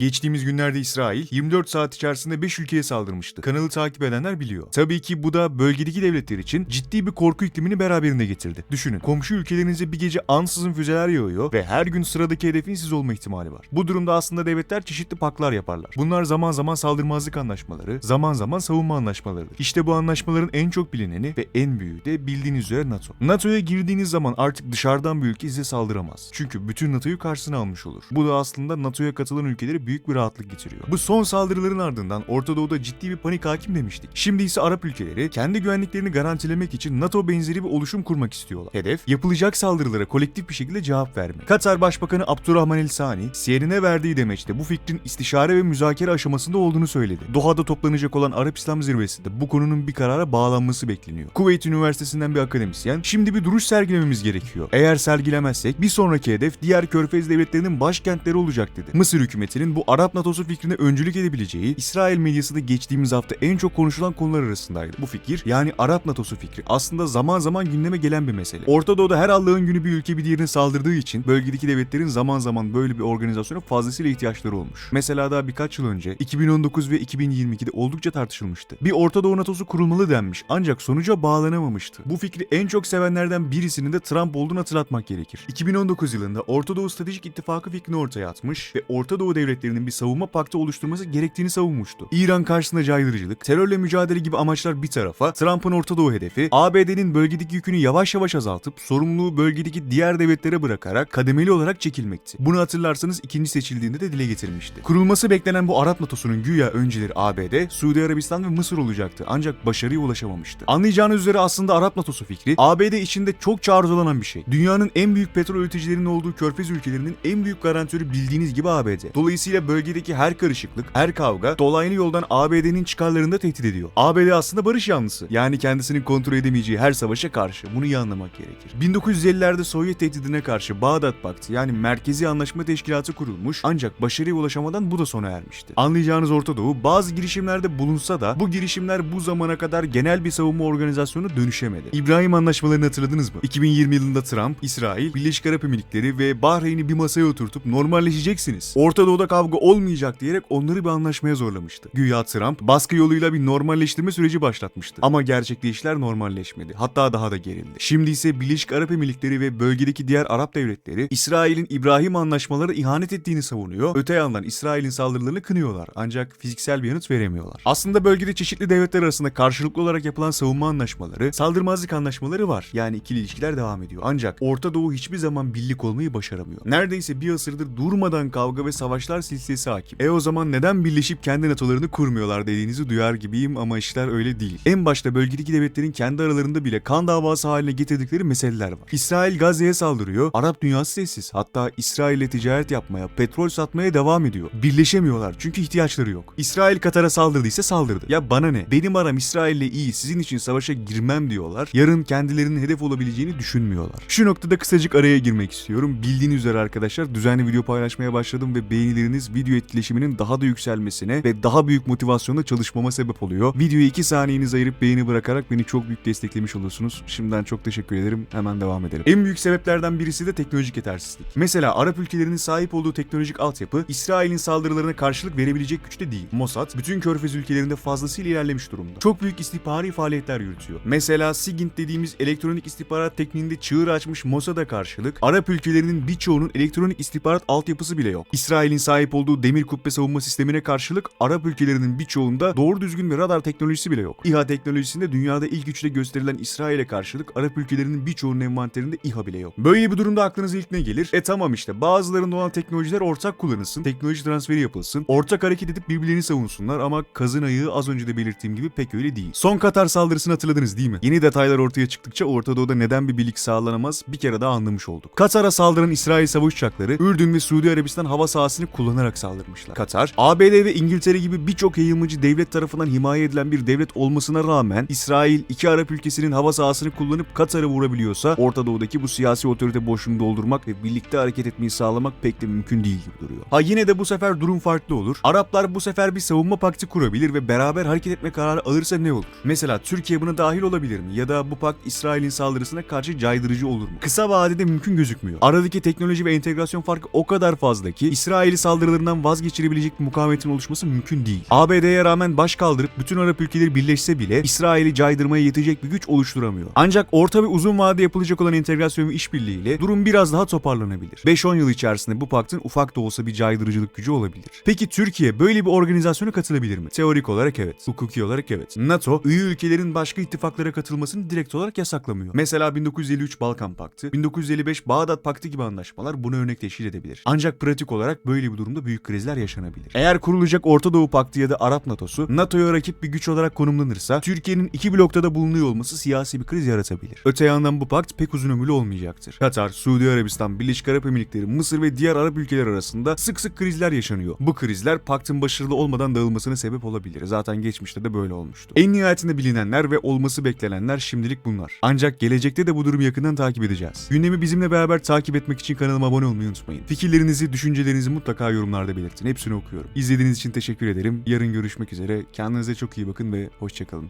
Geçtiğimiz günlerde İsrail 24 saat içerisinde 5 ülkeye saldırmıştı. Kanalı takip edenler biliyor. Tabii ki bu da bölgedeki devletler için ciddi bir korku iklimini beraberinde getirdi. Düşünün komşu ülkelerinize bir gece ansızın füzeler yağıyor ve her gün sıradaki hedefin siz olma ihtimali var. Bu durumda aslında devletler çeşitli paklar yaparlar. Bunlar zaman zaman saldırmazlık anlaşmaları, zaman zaman savunma anlaşmalarıdır. İşte bu anlaşmaların en çok bilineni ve en büyüğü de bildiğiniz üzere NATO. NATO'ya girdiğiniz zaman artık dışarıdan bir ülke size saldıramaz. Çünkü bütün NATO'yu karşısına almış olur. Bu da aslında NATO'ya katılan ülkeleri büyük bir rahatlık getiriyor. Bu son saldırıların ardından Orta Doğu'da ciddi bir panik hakim demiştik. Şimdi ise Arap ülkeleri kendi güvenliklerini garantilemek için NATO benzeri bir oluşum kurmak istiyorlar. Hedef yapılacak saldırılara kolektif bir şekilde cevap vermek. Katar Başbakanı Abdurrahman El Sani, CNN'e verdiği demeçte bu fikrin istişare ve müzakere aşamasında olduğunu söyledi. Doha'da toplanacak olan Arap İslam Zirvesi'nde bu konunun bir karara bağlanması bekleniyor. Kuveyt Üniversitesi'nden bir akademisyen, şimdi bir duruş sergilememiz gerekiyor. Eğer sergilemezsek bir sonraki hedef diğer körfez devletlerinin başkentleri olacak dedi. Mısır hükümetinin bu Arap NATO'su fikrine öncülük edebileceği İsrail medyasında geçtiğimiz hafta en çok konuşulan konular arasındaydı. Bu fikir yani Arap NATO'su fikri aslında zaman zaman gündeme gelen bir mesele. Orta Doğu'da her Allah'ın günü bir ülke bir diğerine saldırdığı için bölgedeki devletlerin zaman zaman böyle bir organizasyona fazlasıyla ihtiyaçları olmuş. Mesela daha birkaç yıl önce 2019 ve 2022'de oldukça tartışılmıştı. Bir Orta Doğu NATO'su kurulmalı denmiş ancak sonuca bağlanamamıştı. Bu fikri en çok sevenlerden birisinin de Trump olduğunu hatırlatmak gerekir. 2019 yılında Orta Doğu Stratejik İttifakı fikrini ortaya atmış ve Orta Doğu devletlerinin bir savunma paktı oluşturması gerektiğini savunmuştu. İran karşısında caydırıcılık, terörle mücadele gibi amaçlar bir tarafa, Trump'ın Orta Doğu hedefi, ABD'nin bölgedeki yükünü yavaş yavaş azaltıp sorumluluğu bölgedeki diğer devletlere bırakarak kademeli olarak çekilmekti. Bunu hatırlarsanız ikinci seçildiğinde de dile getirmişti. Kurulması beklenen bu Arap NATO'sunun güya önceleri ABD, Suudi Arabistan ve Mısır olacaktı ancak başarıya ulaşamamıştı. Anlayacağınız üzere aslında Arap NATO'su fikri ABD içinde çok arzulanan bir şey. Dünyanın en büyük petrol üreticilerinin olduğu körfez ülkelerinin en büyük garantörü bildiğiniz gibi ABD. Dolayısıyla bölgedeki her karışıklık, her kavga dolaylı yoldan ABD'nin çıkarlarını da tehdit ediyor. ABD aslında barış yanlısı. Yani kendisinin kontrol edemeyeceği her savaşa karşı. Bunu iyi anlamak gerekir. 1950'lerde Sovyet tehdidine karşı Bağdat Paktı yani Merkezi Anlaşma Teşkilatı kurulmuş ancak başarıya ulaşamadan bu da sona ermişti. Anlayacağınız Orta Doğu bazı girişimlerde bulunsa da bu girişimler bu zamana kadar genel bir savunma organizasyonu dönüşemedi. İbrahim anlaşmalarını hatırladınız mı? 2020 yılında Trump, İsrail, Birleşik Arap Emirlikleri ve Bahreyn'i bir masaya oturtup normalleşeceksiniz. Orta Doğu'da kavga olmayacak diyerek onları bir anlaşmaya zorlamıştı. Güya Trump baskı yoluyla bir normalleştirme süreci başlatmıştı. Ama gerçekte işler normalleşmedi. Hatta daha da gerildi. Şimdi ise Birleşik Arap Emirlikleri ve bölgedeki diğer Arap devletleri İsrail'in İbrahim anlaşmaları ihanet ettiğini savunuyor. Öte yandan İsrail'in saldırılarını kınıyorlar. Ancak fiziksel bir yanıt veremiyorlar. Aslında bölgede çeşitli devletler arasında karşılıklı olarak yapılan savunma anlaşmaları, saldırmazlık anlaşmaları var. Yani ikili ilişkiler devam ediyor. Ancak Orta Doğu hiçbir zaman birlik olmayı başaramıyor. Neredeyse bir asırdır durmadan kavga ve savaşlar silsilesi hakim. E o zaman neden birleşip kendi NATO'larını kurmuyorlar dediğinizi duyar gibiyim ama işler öyle değil. En başta bölgedeki devletlerin kendi aralarında bile kan davası haline getirdikleri meseleler var. İsrail Gazze'ye saldırıyor, Arap dünyası sessiz. Hatta İsrail ile ticaret yapmaya, petrol satmaya devam ediyor. Birleşemiyorlar çünkü ihtiyaçları yok. İsrail Katar'a saldırdıysa saldırdı. Ya bana ne? Benim aram İsrail'le iyi, sizin için savaşa girmem diyorlar. Yarın kendilerinin hedef olabileceğini düşünmüyorlar. Şu noktada kısacık araya girmek istiyorum. Bildiğiniz üzere arkadaşlar düzenli video paylaşmaya başladım ve beğenileriniz video etkileşiminin daha da yükselmesine ve daha büyük motivasyonla çalışmama sebep oluyor. Videoya 2 saniyenizi ayırıp beğeni bırakarak beni çok büyük desteklemiş olursunuz. Şimdiden çok teşekkür ederim. Hemen devam edelim. En büyük sebeplerden birisi de teknolojik yetersizlik. Mesela Arap ülkelerinin sahip olduğu teknolojik altyapı İsrail'in saldırılarına karşılık verebilecek güçte değil. Mossad bütün körfez ülkelerinde fazlasıyla ilerlemiş durumda. Çok büyük istihbari faaliyetler yürütüyor. Mesela SIGINT dediğimiz elektronik istihbarat tekniğinde çığır açmış Mossad'a karşılık Arap ülkelerinin birçoğunun elektronik istihbarat altyapısı bile yok. İsrail'in sahip olduğu demir kubbe savunma sistemine karşılık Arap ülkelerinin birçoğunda doğru düzgün bir radar teknolojisi bile yok. İHA teknolojisinde dünyada ilk üçte gösterilen İsrail'e karşılık Arap ülkelerinin birçoğunun envanterinde İHA bile yok. Böyle bir durumda aklınıza ilk ne gelir? E tamam işte bazılarında olan teknolojiler ortak kullanılsın, teknoloji transferi yapılsın, ortak hareket edip birbirlerini savunsunlar ama kazın ayağı az önce de belirttiğim gibi pek öyle değil. Son Katar saldırısını hatırladınız değil mi? Yeni detaylar ortaya çıktıkça Orta Doğu'da neden bir birlik sağlanamaz bir kere daha anlamış olduk. Katar'a saldıran İsrail savaş uçakları Ürdün ve Suudi Arabistan hava sahasını kullanarak saldırmışlar. Katar, ABD ve İngiltere gibi birçok yayılmacı devlet tarafından himaye edilen bir devlet olmasına rağmen İsrail iki Arap ülkesinin hava sahasını kullanıp Katar'ı vurabiliyorsa Orta Doğu'daki bu siyasi otorite boşluğunu doldurmak ve birlikte hareket etmeyi sağlamak pek de mümkün değil gibi duruyor. Ha yine de bu sefer durum farklı olur. Araplar bu sefer bir savunma paktı kurabilir ve beraber hareket etme kararı alırsa ne olur? Mesela Türkiye buna dahil olabilir mi? Ya da bu pakt İsrail'in saldırısına karşı caydırıcı olur mu? Kısa vadede mümkün gözükmüyor. Aradaki teknoloji ve entegrasyon farkı o kadar fazla ki İsrail'i saldırı çıkarlarından vazgeçirebilecek bir mukavemetin oluşması mümkün değil. ABD'ye rağmen baş kaldırıp bütün Arap ülkeleri birleşse bile İsrail'i caydırmaya yetecek bir güç oluşturamıyor. Ancak orta ve uzun vade yapılacak olan entegrasyon ve işbirliğiyle durum biraz daha toparlanabilir. 5-10 yıl içerisinde bu paktın ufak da olsa bir caydırıcılık gücü olabilir. Peki Türkiye böyle bir organizasyona katılabilir mi? Teorik olarak evet. Hukuki olarak evet. NATO, üye ülkelerin başka ittifaklara katılmasını direkt olarak yasaklamıyor. Mesela 1953 Balkan Paktı, 1955 Bağdat Paktı gibi anlaşmalar buna örnek edebilir. Ancak pratik olarak böyle bir durumda büyük krizler yaşanabilir. Eğer kurulacak Orta Doğu Paktı ya da Arap NATO'su NATO'ya rakip bir güç olarak konumlanırsa Türkiye'nin iki blokta da bulunuyor olması siyasi bir kriz yaratabilir. Öte yandan bu pakt pek uzun ömürlü olmayacaktır. Katar, Suudi Arabistan, Birleşik Arap Emirlikleri, Mısır ve diğer Arap ülkeler arasında sık sık krizler yaşanıyor. Bu krizler paktın başarılı olmadan dağılmasına sebep olabilir. Zaten geçmişte de böyle olmuştu. En nihayetinde bilinenler ve olması beklenenler şimdilik bunlar. Ancak gelecekte de bu durumu yakından takip edeceğiz. Gündemi bizimle beraber takip etmek için kanalıma abone olmayı unutmayın. Fikirlerinizi, düşüncelerinizi mutlaka yorumlarda belirtin. Hepsini okuyorum. İzlediğiniz için teşekkür ederim. Yarın görüşmek üzere. Kendinize çok iyi bakın ve hoşçakalın.